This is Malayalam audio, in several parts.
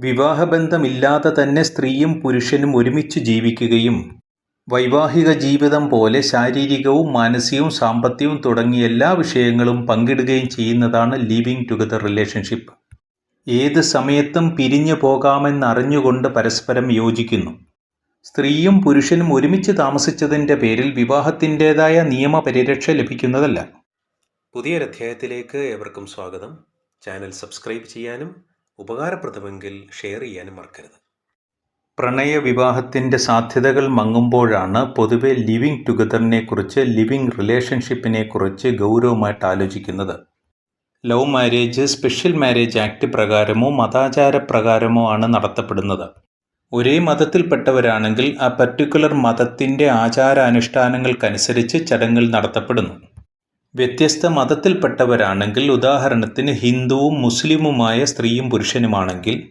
വിവാഹബന്ധമില്ലാതെ തന്നെ സ്ത്രീയും പുരുഷനും ഒരുമിച്ച് ജീവിക്കുകയും വൈവാഹിക ജീവിതം പോലെ ശാരീരികവും മാനസികവും സാമ്പത്തികവും തുടങ്ങിയ എല്ലാ വിഷയങ്ങളും പങ്കിടുകയും ചെയ്യുന്നതാണ് ലിവിങ് ടുഗദർ റിലേഷൻഷിപ്പ്. ഏത് സമയത്തും പിരിഞ്ഞു പോകാമെന്നറിഞ്ഞുകൊണ്ട് പരസ്പരം യോജിക്കുന്നു. സ്ത്രീയും പുരുഷനും ഒരുമിച്ച് താമസിച്ചതിന്റെ പേരിൽ വിവാഹത്തിന്റെതായ നിയമപരിരക്ഷ ലഭിക്കുന്നതല്ല. പുതിയൊരധ്യായത്തിലേക്ക് ഏവർക്കും സ്വാഗതം. ചാനൽ സബ്സ്ക്രൈബ് ചെയ്യാനും ഉപകാരപ്രദമെങ്കിൽ ഷെയർ ചെയ്യാനും മറക്കരുത്. പ്രണയ വിവാഹത്തിന്റെ സാധ്യതകൾ മങ്ങുമ്പോഴാണ് പൊതുവെ ലിവിങ് ടുഗദറിനെക്കുറിച്ച് ലിവിങ് റിലേഷൻഷിപ്പിനെക്കുറിച്ച് ഗൗരവമായിട്ട് ആലോചിക്കുന്നത്. Love marriage special marriage act പ്രകാരമോ മതാചാര പ്രകാരമോ ആണ് നടത്തപ്പെടുന്നത്. ഒരേ മതത്തിൽപ്പെട്ടവരാണെങ്കിൽ ആ പർട്ടിക്കുലർ മതത്തിന്റെ ആചാരാനുഷ്ഠാനങ്ങൾക്കനുസരിച്ച് ചടങ്ങുകൾ നടത്തപ്പെടുന്നു. വ്യത്യസ്ത മതത്തിൽപ്പെട്ടവരാണെങ്കിൽ ഉദാഹരണത്തിന് ഹിന്ദുവും മുസ്ലിമുമായ സ്ത്രീയും പുരുഷനുമാണെങ്കിൽ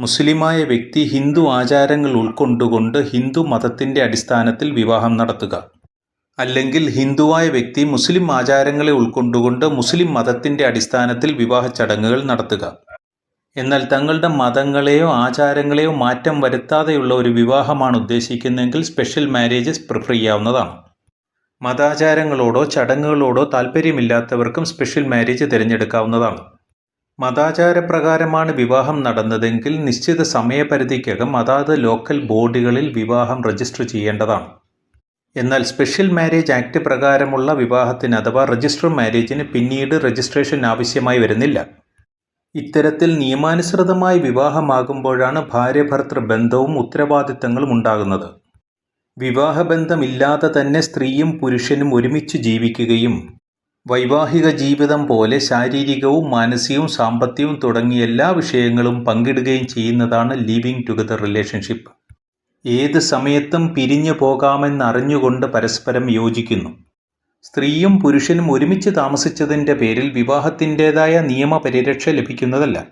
മുസ്ലിമായ വ്യക്തി ഹിന്ദു ആചാരങ്ങൾ ഉൾക്കൊണ്ടുകൊണ്ട് ഹിന്ദു മതത്തിന്റെ അടിസ്ഥാനത്തിൽ വിവാഹം നടത്തുക. അല്ലെങ്കിൽ ഹിന്ദുവായ വ്യക്തി മുസ്ലിം ആചാരങ്ങളെ ഉൾക്കൊണ്ടുകൊണ്ട് മുസ്ലിം മതത്തിന്റെ അടിസ്ഥാനത്തിൽ വിവാഹ ചടങ്ങുകൾ നടത്തുക. എന്നാൽ തങ്ങളുടെ മതങ്ങളെയോ ആചാരങ്ങളെയോ മാറ്റം വരുത്താതെയുള്ള ഒരു വിവാഹമാണ് ഉദ്ദേശിക്കുന്നതെങ്കിൽ സ്പെഷ്യൽ മാരേജസ് പ്രിഫർ ചെയ്യാവുന്നതാണ്. മതാചാരങ്ങളോടോ ചടങ്ങുകളോടോ താല്പര്യമില്ലാത്തവർക്കും സ്പെഷ്യൽ മാരേജ് തിരഞ്ഞെടുക്കാവുന്നതാണ്. മതാചാരപ്രകാരമാണ് വിവാഹം നടന്നതെങ്കിൽ നിശ്ചിത സമയപരിധിക്കകം അതാത് ലോക്കൽ ബോർഡുകളിൽ വിവാഹം രജിസ്റ്റർ ചെയ്യേണ്ടതാണ്. എന്നാൽ സ്പെഷ്യൽ മാരേജ് ആക്ട് പ്രകാരമുള്ള വിവാഹത്തിന് അഥവാ രജിസ്റ്റർ മാരേജിന് പിന്നീട് രജിസ്ട്രേഷൻ ആവശ്യമായി വരുന്നില്ല. ഇത്തരത്തിൽ നിയമാനുസൃതമായി വിവാഹമാകുമ്പോഴാണ് ഭാര്യ ബന്ധവും ഉത്തരവാദിത്തങ്ങളും ഉണ്ടാകുന്നത്. വിവാഹബന്ധമില്ലാതെ തന്നെ സ്ത്രീയും പുരുഷനും ഒരുമിച്ച് ജീവിക്കുകയും വൈവാഹിക ജീവിതം പോലെ ശാരീരികവും മാനസികവും സാമ്പത്തികവും തുടങ്ങിയ എല്ലാ വിഷയങ്ങളും പങ്കിടുകയും ചെയ്യുന്നതാണ് ലിവിങ് ടുഗദർ റിലേഷൻഷിപ്പ്. ഏത് സമയത്തും പിരിഞ്ഞു പോകാമെന്നറിഞ്ഞുകൊണ്ട് പരസ്പരം യോജിക്കുന്നു. സ്ത്രീയും പുരുഷനും ഒരുമിച്ച് താമസിച്ചതിന്റെ പേരിൽ വിവാഹത്തിന്റേതായ നിയമപരിരക്ഷ ലഭിക്കുന്നതല്ല.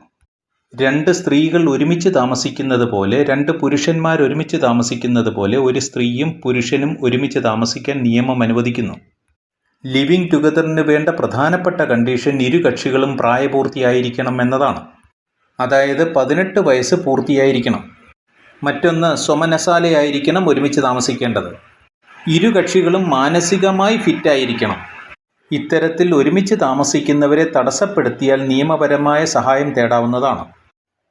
രണ്ട് സ്ത്രീകൾ ഒരുമിച്ച് താമസിക്കുന്നത് പോലെ രണ്ട് പുരുഷന്മാർ ഒരുമിച്ച് താമസിക്കുന്നത് പോലെ ഒരു സ്ത്രീയും പുരുഷനും ഒരുമിച്ച് താമസിക്കാൻ നിയമം അനുവദിക്കുന്നു. ലിവിങ് ടുഗദറിന് വേണ്ട പ്രധാനപ്പെട്ട കണ്ടീഷൻ ഇരു കക്ഷികളും പ്രായപൂർത്തിയായിരിക്കണം എന്നതാണ്. അതായത് പതിനെട്ട് വയസ്സ് പൂർത്തിയായിരിക്കണം. മറ്റൊന്ന് സ്വമനസാലയായിരിക്കണം ഒരുമിച്ച് താമസിക്കേണ്ടത്. ഇരു കക്ഷികളും മാനസികമായി ഫിറ്റായിരിക്കണം. ഇത്തരത്തിൽ ഒരുമിച്ച് താമസിക്കുന്നവരെ തടസ്സപ്പെടുത്തിയാൽ നിയമപരമായ സഹായം തേടാവുന്നതാണ്.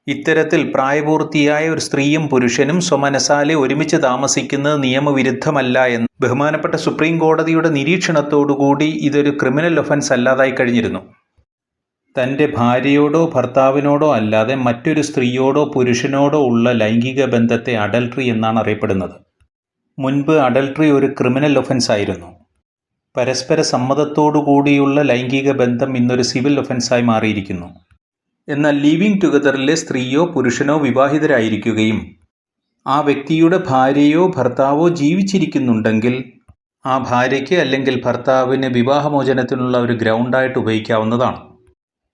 ഇത്തരത്തിൽ പ്രായപൂർത്തിയായ ഒരു സ്ത്രീയും പുരുഷനും സ്വമനസാലെ ഒരുമിച്ച് താമസിക്കുന്നത് നിയമവിരുദ്ധമല്ല എന്ന് ബഹുമാനപ്പെട്ട സുപ്രീം കോടതിയുടെ നിരീക്ഷണത്തോടുകൂടി ഇതൊരു ക്രിമിനൽ ഒഫൻസ് അല്ലാതായി കഴിഞ്ഞിരുന്നു. തന്റെ ഭാര്യയോടോ ഭർത്താവിനോടോ അല്ലാതെ മറ്റൊരു സ്ത്രീയോടോ പുരുഷനോടോ ഉള്ള ലൈംഗിക ബന്ധത്തെ അഡൽട്രി എന്നാണ് അറിയപ്പെടുന്നത്. മുൻപ് അഡൽട്രി ഒരു ക്രിമിനൽ ഒഫൻസ് ആയിരുന്നു. പരസ്പര സമ്മതത്തോടുകൂടിയുള്ള ലൈംഗിക ബന്ധം ഇന്നൊരു സിവിൽ ഒഫൻസായി മാറിയിരിക്കുന്നു. എന്നാൽ ലിവിങ് ടുഗദറിലെ സ്ത്രീയോ പുരുഷനോ വിവാഹിതരായിരിക്കുകയും ആ വ്യക്തിയുടെ ഭാര്യയോ ഭർത്താവോ ജീവിച്ചിരിക്കുന്നുണ്ടെങ്കിൽ ആ ഭാര്യയ്ക്ക് അല്ലെങ്കിൽ ഭർത്താവിന് വിവാഹമോചനത്തിനുള്ള ഒരു ഗ്രൗണ്ടായിട്ട് ഉപയോഗിക്കാവുന്നതാണ്.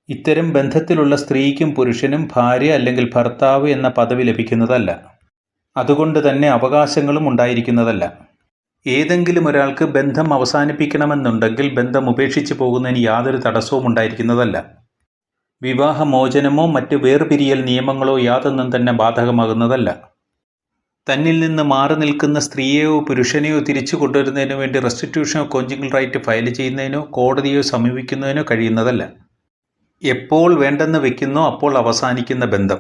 ഇത്തരം ബന്ധത്തിലുള്ള സ്ത്രീക്കും പുരുഷനും ഭാര്യ അല്ലെങ്കിൽ ഭർത്താവ് എന്ന പദവി ലഭിക്കുന്നതല്ല. അതുകൊണ്ട് തന്നെ അവകാശങ്ങളും ഉണ്ടായിരിക്കുന്നതല്ല. ഏതെങ്കിലും ഒരാൾക്ക് ബന്ധം അവസാനിപ്പിക്കണമെന്നുണ്ടെങ്കിൽ ബന്ധം ഉപേക്ഷിച്ച് പോകുന്നതിന് യാതൊരു തടസ്സവും ഉണ്ടായിരിക്കുന്നതല്ല. വിവാഹമോചനമോ മറ്റ് വേർപിരിയൽ നിയമങ്ങളോ യാതൊന്നും തന്നെ ബാധകമാകുന്നതല്ല. തന്നിൽ നിന്ന് മാറി നിൽക്കുന്ന സ്ത്രീയെയോ പുരുഷനെയോ തിരിച്ചു കൊണ്ടുവരുന്നതിനു വേണ്ടി റെസ്റ്റിറ്റ്യൂഷനോ കോഞ്ചിങ് റൈറ്റ് ഫയൽ ചെയ്യുന്നതിനോ കോടതിയോ സമീപിക്കുന്നതിനോ കഴിയുന്നതല്ല. എപ്പോൾ വേണ്ടെന്ന് വെക്കുന്നോ അപ്പോൾ അവസാനിക്കുന്ന ബന്ധം.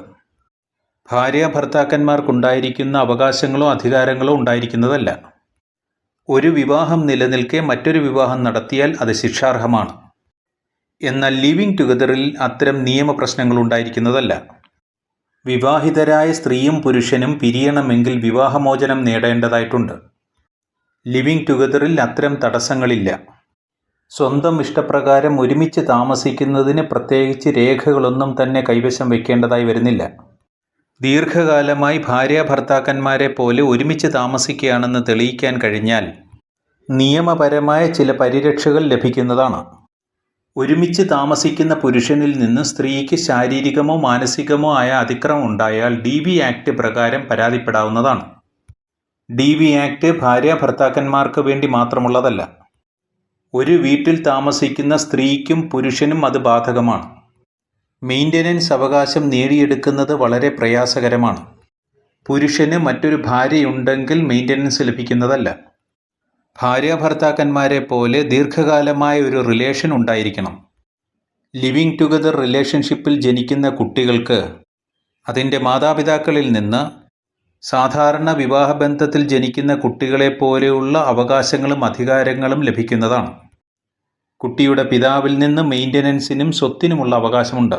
ഭാര്യ ഭർത്താക്കന്മാർക്കുണ്ടായിരിക്കുന്ന അവകാശങ്ങളോ അധികാരങ്ങളോ ഉണ്ടായിരിക്കുന്നതല്ല. ഒരു വിവാഹം നിലനിൽക്കെ മറ്റൊരു വിവാഹം നടത്തിയാൽ അത് ശിക്ഷാർഹമാണ്. എന്നാൽ ലിവിങ് ടുഗദറിൽ അത്തരം നിയമപ്രശ്നങ്ങൾ ഉണ്ടായിരിക്കുന്നതല്ല വിവാഹിതരായ സ്ത്രീയും പുരുഷനും പിരിയണമെങ്കിൽ വിവാഹമോചനം നേടേണ്ടതായിട്ടുണ്ട്. ലിവിങ് ടുഗദറിൽ അത്തരം തടസ്സങ്ങളില്ല. സ്വന്തം ഇഷ്ടപ്രകാരം ഒരുമിച്ച് താമസിക്കുന്നതിന് പ്രത്യേകിച്ച് രേഖകളൊന്നും തന്നെ കൈവശം വയ്ക്കേണ്ടതായി വരുന്നില്ല. ദീർഘകാലമായി ഭാര്യ ഭർത്താക്കന്മാരെ പോലെ ഒരുമിച്ച് താമസിക്കുകയാണെന്ന് തെളിയിക്കാൻ കഴിഞ്ഞാൽ നിയമപരമായ ചില പരിരക്ഷകൾ ലഭിക്കുന്നതാണ്. ഒരുമിച്ച് താമസിക്കുന്ന പുരുഷനിൽ നിന്ന് സ്ത്രീക്ക് ശാരീരികമോ മാനസികമോ ആയ അതിക്രമം ഉണ്ടായാൽ ഡി ബി ആക്ട് പ്രകാരം പരാതിപ്പെടാവുന്നതാണ്. ഡി ബി ആക്ട് ഭാര്യ ഭർത്താക്കന്മാർക്ക് വേണ്ടി മാത്രമുള്ളതല്ല. ഒരു വീട്ടിൽ താമസിക്കുന്ന സ്ത്രീക്കും പുരുഷനും അത് ബാധകമാണ്. മെയിന്റനൻസ് അവകാശം നേടിയെടുക്കുന്നത് വളരെ പ്രയാസകരമാണ്. പുരുഷന് മറ്റൊരു ഭാര്യയുണ്ടെങ്കിൽ മെയിന്റനൻസ് ലഭിക്കുന്നതല്ല. ഭാര്യാഭർത്താക്കന്മാരെ പോലെ ദീർഘകാലമായ ഒരു റിലേഷൻ ഉണ്ടായിരിക്കണം. ലിവിങ് ടുഗദർ റിലേഷൻഷിപ്പിൽ ജനിക്കുന്ന കുട്ടികൾക്ക് അതിന്റെ മാതാപിതാക്കളിൽ നിന്ന് സാധാരണ വിവാഹബന്ധത്തിൽ ജനിക്കുന്ന കുട്ടികളെ പോലെയുള്ള അവകാശങ്ങളും അധികാരങ്ങളും ലഭിക്കുന്നതാണ്. കുട്ടിയുടെ പിതാവിൽ നിന്ന് മെയിന്റനൻസിനും സ്വത്തിനുമുള്ള അവകാശമുണ്ട്.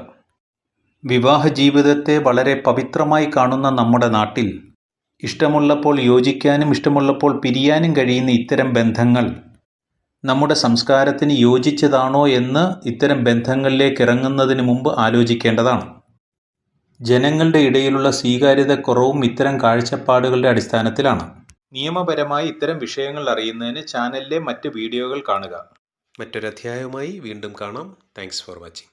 വിവാഹ ജീവിതത്തെ വളരെ പവിത്രമായി കാണുന്ന നമ്മുടെ നാട്ടിൽ ഇഷ്ടമുള്ളപ്പോൾ യോജിക്കാനും ഇഷ്ടമുള്ളപ്പോൾ പിരിയാനും കഴിയുന്ന ഇത്തരം ബന്ധങ്ങൾ നമ്മുടെ സംസ്കാരത്തിന് യോജിച്ചതാണോ എന്ന് ഇത്തരം ബന്ധങ്ങളിലേക്ക് ഇറങ്ങുന്നതിന് മുമ്പ് ആലോചിക്കേണ്ടതാണ്. ജനങ്ങളുടെ ഇടയിലുള്ള സ്വീകാര്യതക്കുറവും ഇത്തരം കാഴ്ചപ്പാടുകളുടെ അടിസ്ഥാനത്തിലാണ്. നിയമപരമായി ഇത്തരം വിഷയങ്ങൾ അറിയുന്നതിന് ചാനലിലെ മറ്റ് വീഡിയോകൾ കാണുക. മറ്റൊരധ്യായവുമായി വീണ്ടും കാണാം. Thanks for watching